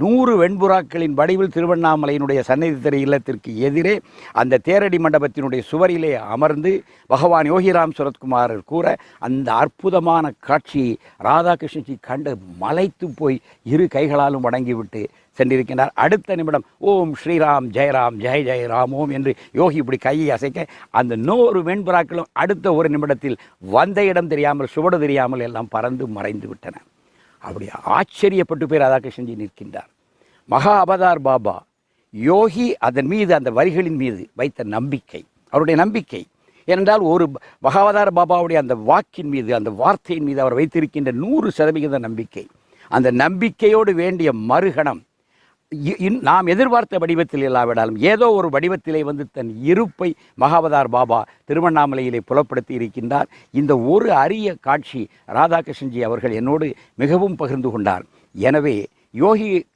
நூறு வெண்புறாக்களின் வடிவில் திருவண்ணாமலையினுடைய சன்னதி திரை இல்லத்திற்கு எதிரே அந்த தேரடி மண்டபத்தினுடைய சுவரிலே அமர்ந்து பகவான் யோகிராம் சுரத்குமார் கூற அந்த அற்புதமான காட்சியை ராதாகிருஷ்ணஜி கண்டு மலைத்து போய் இரு கைகளாலும் வணங்கிவிட்டு சென்றிருக்கின்றார். அடுத்த நிமிடம் ஓம் ஸ்ரீராம் ஜெயராம் ஜெய ஜெயராம் ஓம் என்று யோகி இப்படி கையை அசைக்க அந்த நூறு வெண்புறாக்களும் அடுத்த ஒரு நிமிடத்தில் வந்த இடம் தெரியாமல் சுவடு தெரியாமல் எல்லாம் பறந்து மறைந்து விட்டன. அப்படி ஆச்சரியப்பட்டு போய் ராதாகிருஷ்ணன்ஜி நிற்கின்றார். மகா அவதார் பாபா யோகி அதன் மீது அந்த வரிகளின் மீது வைத்த நம்பிக்கை அவருடைய நம்பிக்கை. ஏனென்றால் ஒரு மகாவதார பாபாவுடைய அந்த வாக்கின் மீது அந்த வார்த்தையின் மீது அவர் வைத்திருக்கின்ற நூறு சதவிகித நம்பிக்கை. அந்த நம்பிக்கையோடு வேண்டிய மறுகணம் நாம் எதிர்பார்த்த வடிவத்தில் இல்லாவிடாலும் ஏதோ ஒரு வடிவத்திலே வந்து தன் இருப்பை மகாவதார் பாபா திருவண்ணாமலையிலே புலப்படுத்தி இருக்கின்றார். இந்த ஒரு அரிய காட்சி ராதாகிருஷ்ணன்ஜி அவர்கள் என்னோடு மிகவும் பகிர்ந்து கொண்டார். எனவே யோகி